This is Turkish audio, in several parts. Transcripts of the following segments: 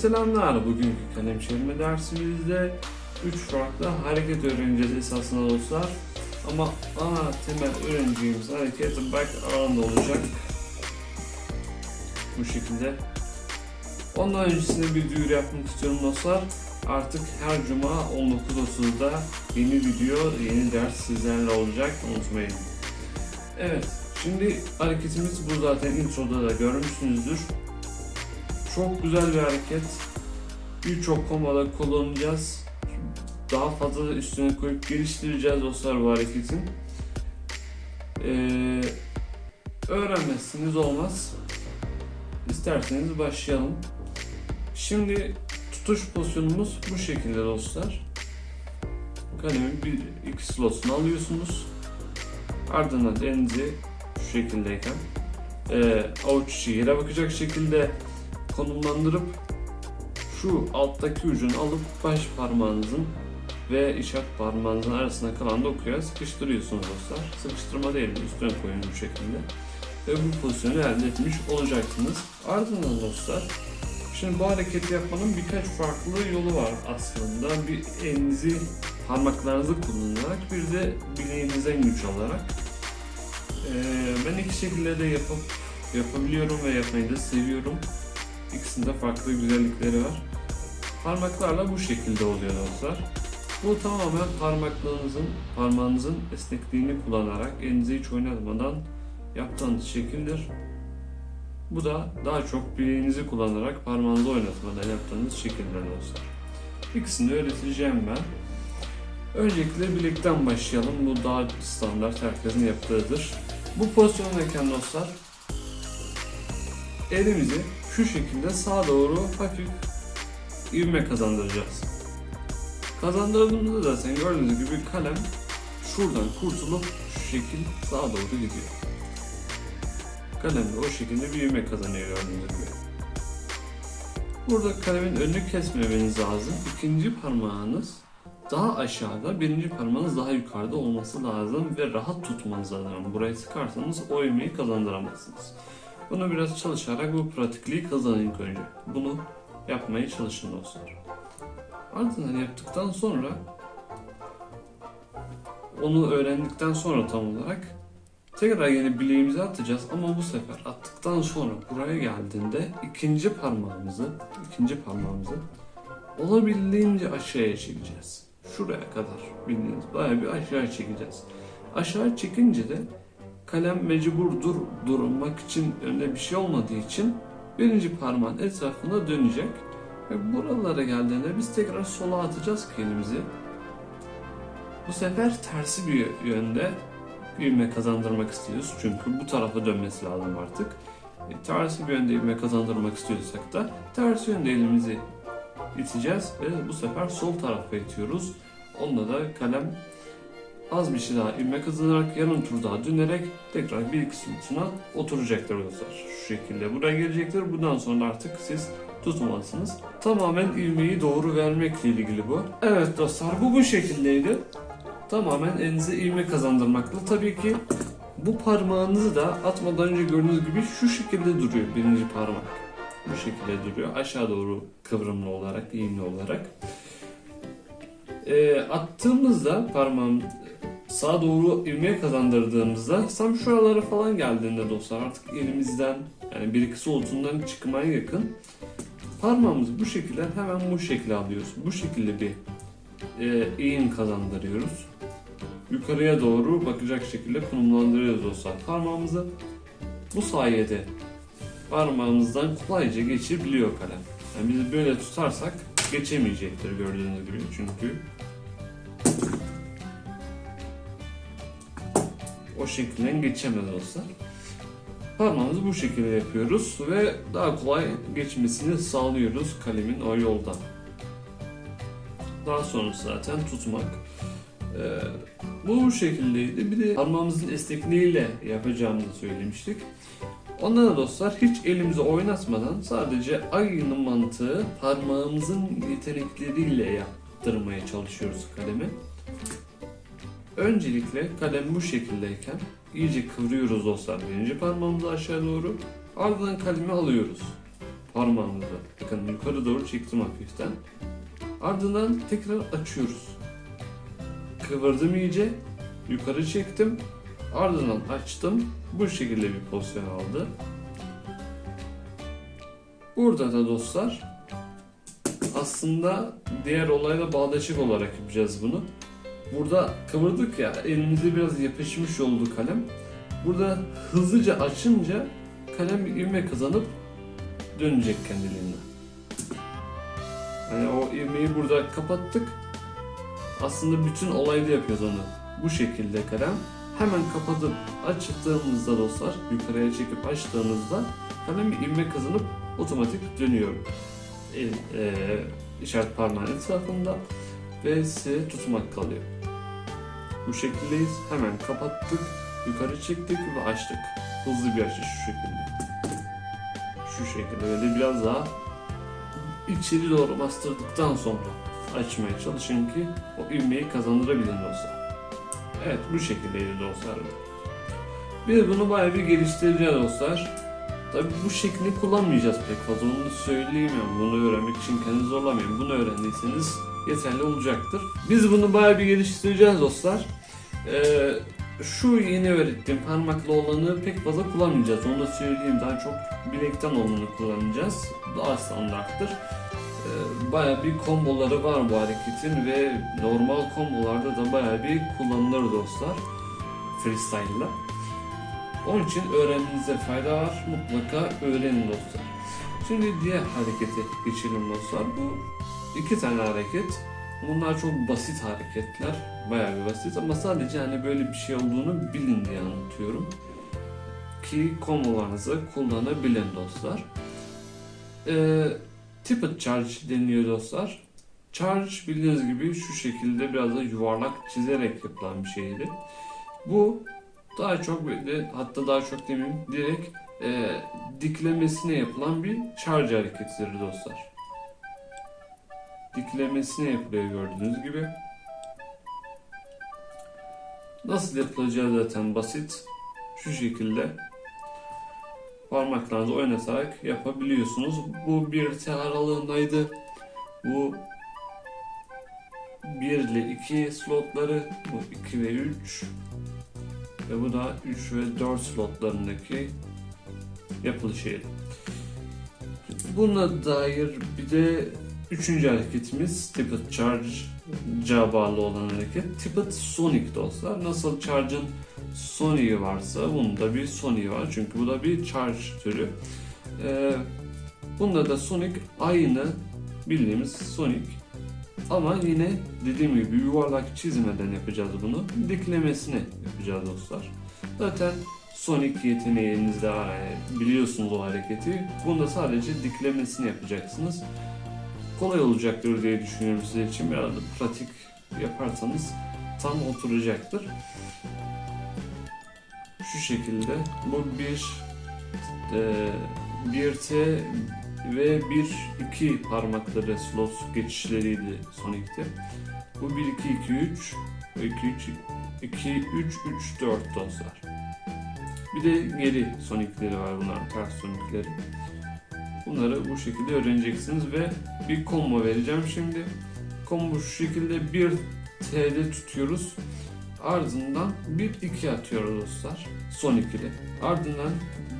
Selamlar. Bugünkü kalem çevirme dersimizde 3 farklı hareket öğreneceğiz esasında dostlar. Ama ana temel öğreneceğimiz hareket back aranda olacak. Bu şekilde. Ondan öncesinde bir duyuru yapmak istiyorum dostlar. Artık her cuma 19.30'da yeni video, yeni ders sizlerle olacak. Unutmayın. Evet, şimdi hareketimiz bu zaten introda da görmüşsünüzdür. Çok güzel bir hareket. Birçok komoda kullanacağız. Daha fazla da üstüne koyup geliştireceğiz dostlar bu hareketin. Ee, öğrenmezsiniz olmaz. İsterseniz başlayalım. Şimdi tutuş pozisyonumuz bu şekilde dostlar. Kalemin bir iki slotunu alıyorsunuz. Ardından elinizi şu şekildeyken e, avuç içi yere bakacak şekilde konumlandırıp şu alttaki ucunu alıp baş parmağınızın ve işaret parmağınızın arasında kalan dokuya sıkıştırıyorsunuz dostlar. Sıkıştırma değil, üstüne koyun bu şekilde. Ve bu pozisyonu elde etmiş olacaksınız. Ardından dostlar, şimdi bu hareketi yapmanın birkaç farklı yolu var aslında. Bir elinizi, parmaklarınızı kullanarak, bir de bileğinizden güç alarak. Ee, ben iki şekilde de yapıp yapabiliyorum ve yapmayı da seviyorum. İkisinde farklı güzellikleri var. Parmaklarla bu şekilde oluyor dostlar. Bu tamamen parmaklarınızın, parmağınızın esnekliğini kullanarak elinizi hiç oynatmadan yaptığınız şekildir. Bu da daha çok bileğinizi kullanarak parmağınızı oynatmadan yaptığınız şekildir dostlar. İkisini öğreteceğim ben. Öncelikle bilekten başlayalım. Bu daha standart herkesin yaptığıdır. Bu pozisyondayken dostlar elimizi şu şekilde sağa doğru hafif ivme kazandıracağız. Kazandırdığımızda zaten gördüğünüz gibi kalem şuradan kurtulup şu şekil sağa doğru gidiyor. Kalem de o şekilde bir ivme kazanıyor gördüğünüz gibi. Burada kalemin önünü kesmemeniz lazım. İkinci parmağınız daha aşağıda, birinci parmağınız daha yukarıda olması lazım ve rahat tutmanız lazım. Burayı sıkarsanız o ivmeyi kazandıramazsınız. Bunu biraz çalışarak bu pratikliği kazanın önce. Bunu yapmaya çalışın dostlar. Ardından yaptıktan sonra onu öğrendikten sonra tam olarak tekrar yine bileğimizi atacağız ama bu sefer attıktan sonra buraya geldiğinde ikinci parmağımızı ikinci parmağımızı olabildiğince aşağıya çekeceğiz. Şuraya kadar bildiğiniz bayağı bir aşağı çekeceğiz. Aşağı çekince de kalem mecbur dur, durmak için önünde bir şey olmadığı için birinci parmağın etrafında dönecek ve buralara geldiğinde biz tekrar sola atacağız ki elimizi. Bu sefer tersi bir yönde ivme kazandırmak istiyoruz çünkü bu tarafa dönmesi lazım artık. E, tersi bir yönde ivme kazandırmak istiyorsak da ters yönde elimizi iteceğiz ve bu sefer sol tarafa itiyoruz. Onda da kalem az bir şey daha ivme kazanarak yarım tur daha dönerek tekrar bir iki slotuna oturacaktır dostlar. Şu şekilde buraya gelecektir. Bundan sonra artık siz tutmalısınız. Tamamen ivmeyi doğru vermekle ilgili bu. Evet dostlar bu bu şekildeydi. Tamamen elinize ivme kazandırmakla. Tabii ki bu parmağınızı da atmadan önce gördüğünüz gibi şu şekilde duruyor birinci parmak. Bu şekilde duruyor. Aşağı doğru kıvrımlı olarak, eğimli olarak. E, attığımızda parmağım sağa doğru ivmeye kazandırdığımızda tam şuralara falan geldiğinde dostlar artık elimizden yani bir iki solutundan çıkmaya yakın parmağımızı bu şekilde hemen bu şekilde alıyoruz. Bu şekilde bir e, eğim kazandırıyoruz. Yukarıya doğru bakacak şekilde konumlandırıyoruz dostlar. Parmağımızı bu sayede parmağımızdan kolayca geçebiliyor kalem. Yani biz böyle tutarsak geçemeyecektir gördüğünüz gibi çünkü o şekilden geçemez dostlar. Parmağımızı bu şekilde yapıyoruz ve daha kolay geçmesini sağlıyoruz kalemin o yoldan. Daha sonrası zaten tutmak. Ee, bu bu şekildeydi. Bir de parmağımızın esnekliğiyle yapacağımızı söylemiştik. Ondan da dostlar hiç elimizi oynatmadan sadece aynı mantığı parmağımızın yetenekleriyle yaptırmaya çalışıyoruz kalemi. Öncelikle kalem bu şekildeyken iyice kıvırıyoruz dostlar birinci parmağımızı aşağı doğru. Ardından kalemi alıyoruz. parmağımızı bakın yukarı doğru çektim hafiften. Ardından tekrar açıyoruz. Kıvırdım iyice. Yukarı çektim. Ardından açtım. Bu şekilde bir pozisyon aldı. Burada da dostlar aslında diğer olayla bağdaşık olarak yapacağız bunu. Burada kıvırdık ya elimizde biraz yapışmış oldu kalem. Burada hızlıca açınca kalem bir ivme kazanıp dönecek kendiliğinden. Yani o ivmeyi burada kapattık. Aslında bütün olayda yapıyoruz onu. Bu şekilde kalem. Hemen kapatıp açtığımızda dostlar, yukarıya çekip açtığınızda kalem bir ivme kazanıp otomatik dönüyor. El, e, işaret parmağının etrafında ve size tutmak kalıyor. Bu şekildeyiz. Hemen kapattık, yukarı çektik ve açtık. Hızlı bir açış şu şekilde. Şu şekilde böyle biraz daha içeri doğru bastırdıktan sonra açmaya çalışın ki o ivmeyi kazandırabilin dostlar. Evet bu şekildeydi dostlar. Biz bunu bayağı bir geliştireceğiz dostlar. Tabi bu şeklini kullanmayacağız pek fazla onu söyleyeyim yani bunu öğrenmek için kendinizi zorlamayın. Bunu öğrendiyseniz yeterli olacaktır. Biz bunu bayağı bir geliştireceğiz dostlar. Ee, şu yeni öğrettiğim parmaklı olanı pek fazla kullanmayacağız. Onu da söyleyeyim daha çok bilekten olanı kullanacağız. Daha standarttır. Ee, bayağı bir komboları var bu hareketin ve normal kombolarda da bayağı bir kullanılır dostlar. Freestyle'la. Onun için öğrenmenize fayda var. Mutlaka öğrenin dostlar. Şimdi diğer harekete geçelim dostlar. Bu iki tane hareket. Bunlar çok basit hareketler. Bayağı bir basit ama sadece hani böyle bir şey olduğunu bilin diye anlatıyorum. Ki kombolarınızı kullanabilin dostlar. Ee, tippet charge deniliyor dostlar. Charge bildiğiniz gibi şu şekilde biraz da yuvarlak çizerek yapılan bir şeydi. Bu daha çok böyle hatta daha çok demeyeyim direkt e, diklemesine yapılan bir charge hareketidir dostlar. Diklemesine yapılıyor gördüğünüz gibi. Nasıl yapılacağı zaten basit. Şu şekilde parmaklarınızı oynatarak yapabiliyorsunuz. Bu bir tel aralığındaydı. Bu 1 ile 2 slotları, bu 2 ve 3 ve bu da 3 ve 4 slotlarındaki yapılışıydı. Buna dair bir de üçüncü hareketimiz Tippet Charge'a bağlı olan hareket. Tippet Sonic dostlar. Nasıl Charge'ın Sonic'i varsa bunda bir Sonic var. Çünkü bu da bir Charge türü. Ee, bunda da Sonic aynı bildiğimiz Sonic. Ama yine dediğim gibi yuvarlak çizmeden yapacağız bunu. Diklemesine yapacağız dostlar. Zaten Sonic yeteneğinizde biliyorsunuz o hareketi. Bunda sadece diklemesini yapacaksınız. Kolay olacaktır diye düşünüyorum size için. Biraz da pratik yaparsanız tam oturacaktır. Şu şekilde. Bu bir e, bir T ve 1-2 parmakları slot geçişleriydi Sonic'te. Bu 1 2 2 3 2 3 2 3 3 4 dostlar. Bir de geri Sonic'leri var bunların ters Sonic'leri. Bunları bu şekilde öğreneceksiniz ve bir combo vereceğim şimdi. Combo şu şekilde 1 T'de tutuyoruz. Ardından 1 2 atıyoruz dostlar. Sonic ile. Ardından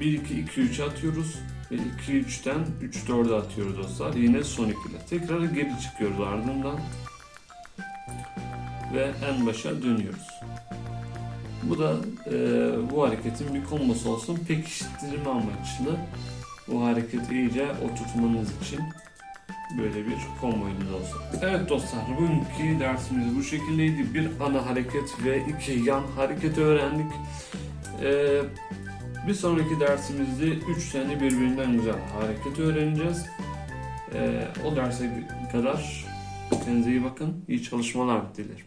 1 2 2 3 atıyoruz. Ve 2-3'ten 3-4'e atıyoruz dostlar. Yine Sonic ile. Tekrar geri çıkıyoruz ardından. Ve en başa dönüyoruz. Bu da e, bu hareketin bir kombosu olsun. Pekiştirme amaçlı. Bu hareketi iyice oturtmanız için böyle bir komboydu dostlar. Evet dostlar bugünkü dersimiz bu şekildeydi. Bir ana hareket ve iki yan hareket öğrendik. Eee bir sonraki dersimizde 3 tane birbirinden güzel hareket öğreneceğiz. Ee, o derse kadar kendinize iyi bakın. İyi çalışmalar dilerim.